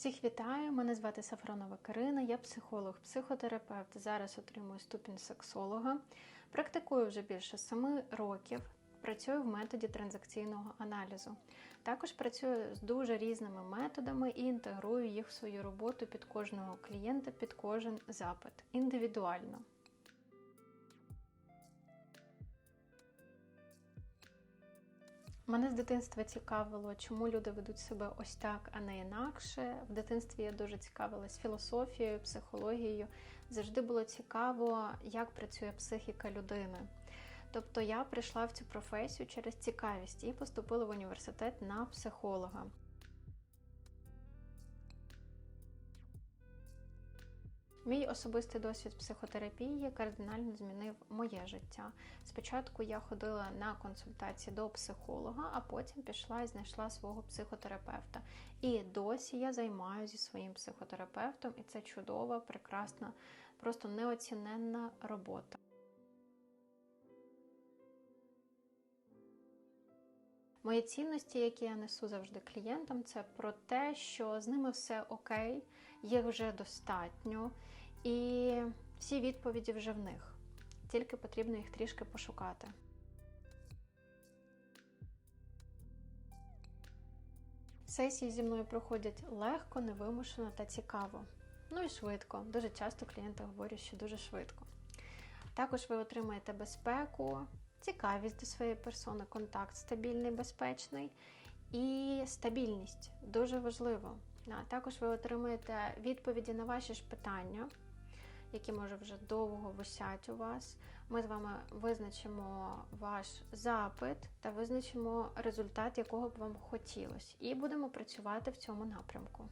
Всіх вітаю! Мене звати Сафронова Карина, я психолог, психотерапевт. Зараз отримую ступінь сексолога. Практикую вже більше семи років. Працюю в методі транзакційного аналізу. Також працюю з дуже різними методами і інтегрую їх в свою роботу під кожного клієнта, під кожен запит індивідуально. Мене з дитинства цікавило, чому люди ведуть себе ось так, а не інакше. В дитинстві я дуже цікавилась філософією, психологією. Завжди було цікаво, як працює психіка людини. Тобто я прийшла в цю професію через цікавість і поступила в університет на психолога. Мій особистий досвід психотерапії кардинально змінив моє життя. Спочатку я ходила на консультації до психолога, а потім пішла і знайшла свого психотерапевта. І досі я займаюся зі своїм психотерапевтом, і це чудова, прекрасна, просто неоціненна робота. Мої цінності, які я несу завжди клієнтам, це про те, що з ними все окей, їх вже достатньо, і всі відповіді вже в них. Тільки потрібно їх трішки пошукати. Сесії зі мною проходять легко, невимушено та цікаво. Ну і швидко. Дуже часто клієнти говорять, що дуже швидко. Також ви отримаєте безпеку, цікавість до своєї персони, контакт стабільний, безпечний і стабільність дуже важливо. Також ви отримаєте відповіді на ваші ж питання, які може вже довго висять у вас. Ми з вами визначимо ваш запит та визначимо результат, якого б вам хотілося, і будемо працювати в цьому напрямку.